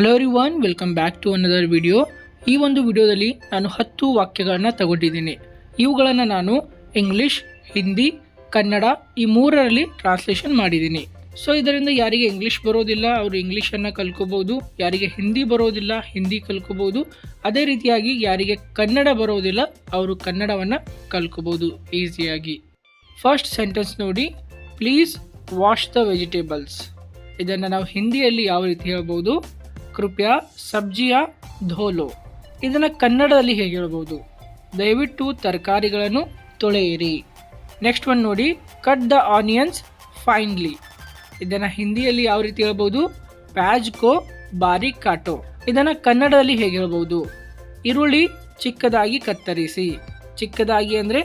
Hello everyone welcome back to another video ಈ ಒಂದು ವಿಡಿಯೋದಲ್ಲಿ ನಾನು ಹತ್ತು ವಾಕ್ಯಗಳನ್ನು ತಗೊಂಡಿದ್ದೀನಿ. ಇವುಗಳನ್ನು ನಾನು ಇಂಗ್ಲೀಷ್ ಹಿಂದಿ ಕನ್ನಡ ಈ ಮೂರರಲ್ಲಿ ಟ್ರಾನ್ಸ್ಲೇಷನ್ ಮಾಡಿದ್ದೀನಿ. ಸೊ ಇದರಿಂದ ಯಾರಿಗೆ ಇಂಗ್ಲೀಷ್ ಬರೋದಿಲ್ಲ, ಅವರು ಇಂಗ್ಲೀಷನ್ನು ಕಲ್ಕೋಬೋದು ಯಾರಿಗೆ ಹಿಂದಿ ಬರೋದಿಲ್ಲ ಹಿಂದಿ ಕಲ್ಕೋಬೋದು ಅದೇ ರೀತಿಯಾಗಿ ಯಾರಿಗೆ ಕನ್ನಡ ಬರೋದಿಲ್ಲ, ಅವರು ಕನ್ನಡವನ್ನು ಕಲ್ಕೋಬೋದು ಈಸಿಯಾಗಿ. ಫಸ್ಟ್ ಸೆಂಟೆನ್ಸ್ ನೋಡಿ. ಪ್ಲೀಸ್ ವಾಶ್ ದ ವೆಜಿಟೇಬಲ್ಸ್ ಇದನ್ನು ನಾವು ಹಿಂದಿಯಲ್ಲಿ ಯಾವ ರೀತಿ ಹೇಳ್ಬೋದು? ಕೃಪಯಾ, ಸಬ್ಜಿಯ, ಧೋಲೋ. ಇದನ್ನು ಕನ್ನಡದಲ್ಲಿ ಹೇಗೆ ಹೇಳ್ಬೋದು? ದಯವಿಟ್ಟು ತರಕಾರಿಗಳನ್ನು ತೊಳೆಯಿರಿ. ನೆಕ್ಸ್ಟ್ ಒನ್ ನೋಡಿ ಕಟ್ ದ ಆನಿಯನ್ಸ್ ಫೈನ್ಲಿ ಇದನ್ನು ಹಿಂದಿಯಲ್ಲಿ ಯಾವ ರೀತಿ ಹೇಳ್ಬೋದು? ಪ್ಯಾಜ್ ಕೋ ಕಾಟೋ ಇದನ್ನು ಕನ್ನಡದಲ್ಲಿ ಹೇಗೆ ಹೇಳ್ಬೋದು? ಈರುಳ್ಳಿ ಚಿಕ್ಕದಾಗಿ ಕತ್ತರಿಸಿ. ಚಿಕ್ಕದಾಗಿ ಅಂದರೆ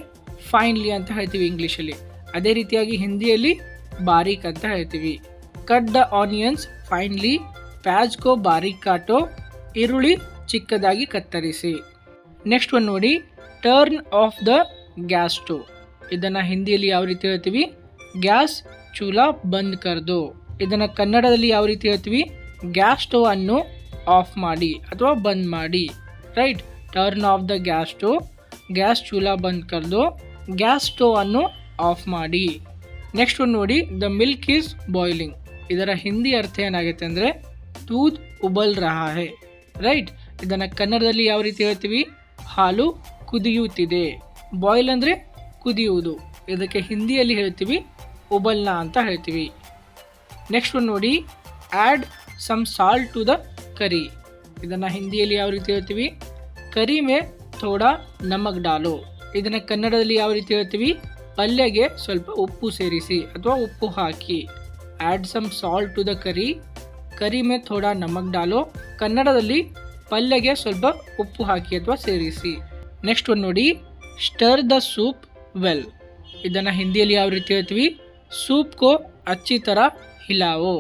ಫೈನ್ಲಿ ಅಂತ ಹೇಳ್ತೀವಿ ಇಂಗ್ಲೀಷಲ್ಲಿ. ಅದೇ ರೀತಿಯಾಗಿ ಹಿಂದಿಯಲ್ಲಿ ಬಾರಿಕ್ ಅಂತ ಹೇಳ್ತೀವಿ. ಕಟ್ ದ ಆನಿಯನ್ಸ್ ಫೈನ್ಲಿ ಪ್ಯಾಜ್ ಕೋ ಬಾರೀಕ್ ಕಾಟೋ ಈರುಳ್ಳಿ ಚಿಕ್ಕದಾಗಿ ಕತ್ತರಿಸಿ. ನೆಕ್ಸ್ಟ್ ಒನ್ ನೋಡಿ turn off the gas stove ಇದನ್ನು ಹಿಂದಿಯಲ್ಲಿ ಯಾವ ರೀತಿ ಹೇಳ್ತೀವಿ? ಗ್ಯಾಸ್ ಚೂಲ ಬಂದ್ ಕರೆದು. ಇದನ್ನು ಕನ್ನಡದಲ್ಲಿ ಯಾವ ರೀತಿ ಹೇಳ್ತೀವಿ? ಗ್ಯಾಸ್ ಸ್ಟೋವ್ ಅನ್ನು ಆಫ್ ಮಾಡಿ ಅಥವಾ ಬಂದ್ ಮಾಡಿ. Right turn off the gas stove gas ಚೂಲ ಬಂದ್ ಕರೆದು ಗ್ಯಾಸ್ ಸ್ಟೋವ್ ಅನ್ನು ಆಫ್ ಮಾಡಿ. ನೆಕ್ಸ್ಟ್ ಒಂದು ನೋಡಿ ದ ಮಿಲ್ಕ್ ಈಸ್ ಬಾಯ್ಲಿಂಗ್ ಇದರ ಹಿಂದಿ ಅರ್ಥ ಏನಾಗುತ್ತೆ ಅಂದರೆ ದೂದ್ ಉಬಲ್ ರಹಾ ಹೇ. ರೈಟ್? ಇದನ್ನು ಕನ್ನಡದಲ್ಲಿ ಯಾವ ರೀತಿ ಹೇಳ್ತೀವಿ? ಹಾಲು ಕುದಿಯುತ್ತಿದೆ. ಬಾಯ್ಲ್ ಅಂದರೆ ಕುದಿಯುವುದು. ಇದಕ್ಕೆ ಹಿಂದಿಯಲ್ಲಿ ಹೇಳ್ತೀವಿ ಉಬಲ್ನ ಅಂತ ಹೇಳ್ತೀವಿ. ನೆಕ್ಸ್ಟ್ ಒಂದು ನೋಡಿ add some salt to the curry. ಇದನ್ನು ಹಿಂದಿಯಲ್ಲಿ ಯಾವ ರೀತಿ ಹೇಳ್ತೀವಿ? ಕರಿ ಮೇ ಥೋಡಾ ನಮಕ್ ಡಾಲು. ಇದನ್ನು ಕನ್ನಡದಲ್ಲಿ ಯಾವ ರೀತಿ ಹೇಳ್ತೀವಿ? ಪಲ್ಯಗೆ ಸ್ವಲ್ಪ ಉಪ್ಪು ಸೇರಿಸಿ ಅಥವಾ ಉಪ್ಪು ಹಾಕಿ. Add some salt to the curry. Curry May ಥೋಡಾ ನಮಕ್ ಡಾಲೋ. ಕನ್ನಡದಲ್ಲಿ ಪಲ್ಯಗೆ ಸ್ವಲ್ಪ ಉಪ್ಪು ಹಾಕಿ ಅಥವಾ ಸೇರಿಸಿ. ನೆಕ್ಸ್ಟ್ ಒಂದು ನೋಡಿ ಸ್ಟರ್ ದ ಸೂಪ್ ವೆಲ್ ಇದನ್ನು ಹಿಂದಿಯಲ್ಲಿ ಯಾವ ರೀತಿ ಹೇಳ್ತೀವಿ? ಸೂಪ್ ಕೋ ಅಚ್ಚಿ ಥರ ಹಿಲಾವೋ.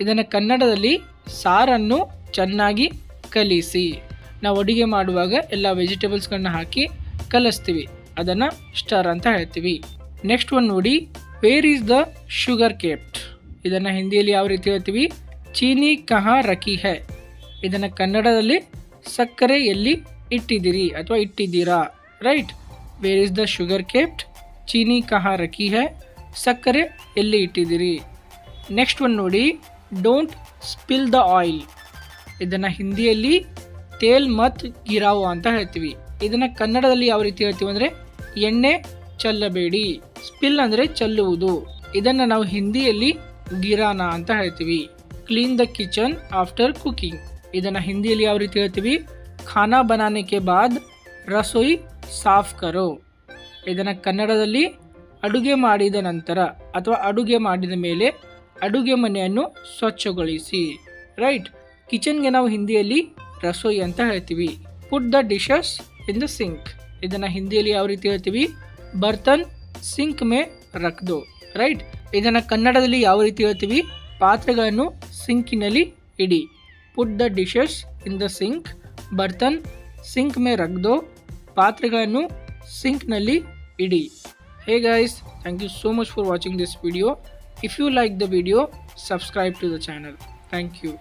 ಇದನ್ನು ಕನ್ನಡದಲ್ಲಿ ಸಾರನ್ನು ಚೆನ್ನಾಗಿ ಕಲಿಸಿ. ನಾವು ಅಡುಗೆ ಮಾಡುವಾಗ ಎಲ್ಲ ವೆಜಿಟೇಬಲ್ಸ್ಗಳನ್ನ ಹಾಕಿ ಕಲಿಸ್ತೀವಿ. ಅದನ್ನು ಸ್ಟರ್ ಅಂತ ಹೇಳ್ತೀವಿ. ನೆಕ್ಸ್ಟ್ ಒಂದು ನೋಡಿ where is the sugar kept ಇದನ್ನು ಹಿಂದಿಯಲ್ಲಿ ಯಾವ ರೀತಿ ಹೇಳ್ತೀವಿ? ಚೀನಿ ಕಹಾ ರಕಿ ಹೈ. ಇದನ್ನು ಕನ್ನಡದಲ್ಲಿ ಸಕ್ಕರೆ ಎಲ್ಲಿ ಇಟ್ಟಿದ್ದೀರಿ ಅಥವಾ ಇಟ್ಟಿದ್ದೀರಾ? Right. Where is the sugar kept ಚೀನಿ ಕಹಾ ರಕಿ ಹೈ, ಸಕ್ಕರೆ ಎಲ್ಲಿ ಇಟ್ಟಿದ್ದೀರಿ? ನೆಕ್ಸ್ಟ್ ಒಂದು ನೋಡಿ ಡೋಂಟ್ ಸ್ಪಿಲ್ ದ ಆಯಿಲ್ ಇದನ್ನು ಹಿಂದಿಯಲ್ಲಿ ತೇಲ್ ಮತ್ ಗಿರಾವು ಅಂತ ಹೇಳ್ತೀವಿ. ಇದನ್ನು ಕನ್ನಡದಲ್ಲಿ ಯಾವ ರೀತಿ ಹೇಳ್ತೀವಿ ಅಂದರೆ, ಎಣ್ಣೆ ಚೆಲ್ಲಬೇಡಿ. ಸ್ಪಿಲ್ ಅಂದರೆ ಚೆಲ್ಲುವುದು. ಇದನ್ನು ನಾವು ಹಿಂದಿಯಲ್ಲಿ ಗಿರಾನ ಅಂತ ಹೇಳ್ತೀವಿ. Clean the kitchen after cooking ಇದನ್ನು ಹಿಂದಿಯಲ್ಲಿ ಯಾವ ರೀತಿ ಹೇಳ್ತೀವಿ? ಖಾನಾ ಬನಾನೆ ಕೆ ಬಾದ್ ರಸೋಯಿ ಸಾಫ್ ಕರೋ. ಇದನ್ನು ಕನ್ನಡದಲ್ಲಿ ಅಡುಗೆ ಮಾಡಿದ ನಂತರ ಅಥವಾ ಅಡುಗೆ ಮಾಡಿದ ಮೇಲೆ ಅಡುಗೆ ಮನೆಯನ್ನು ಸ್ವಚ್ಛಗೊಳಿಸಿ. ರೈಟ್ ಕಿಚನ್ಗೆ ನಾವು ಹಿಂದಿಯಲ್ಲಿ ರಸೋಯಿ ಅಂತ ಹೇಳ್ತೀವಿ. Put the dishes in the sink ಇದನ್ನು ಹಿಂದಿಯಲ್ಲಿ ಯಾವ ರೀತಿ ಹೇಳ್ತೀವಿ? ಬರ್ತನ್ ಸಿಂಕ್ ಮೇ ರಕ್ದು. ರೈಟ್ ಇದನ್ನು ಕನ್ನಡದಲ್ಲಿ ಯಾವ ರೀತಿ ಹೇಳ್ತೀವಿ? ಪಾತ್ರೆಗಳನ್ನು ಸಿಂಕಿನಲ್ಲಿ ಇಡಿ. Put the dishes in the sink ಬರ್ತನ್ ಸಿಂಕ್ ಮೇ ರಕ್ದೋ ಪಾತ್ರೆಗಳನ್ನು ಸಿಂಕ್ನಲ್ಲಿ ಇಡಿ. Hey guys thank you so much for watching this video if you like the video subscribe to the channel thank you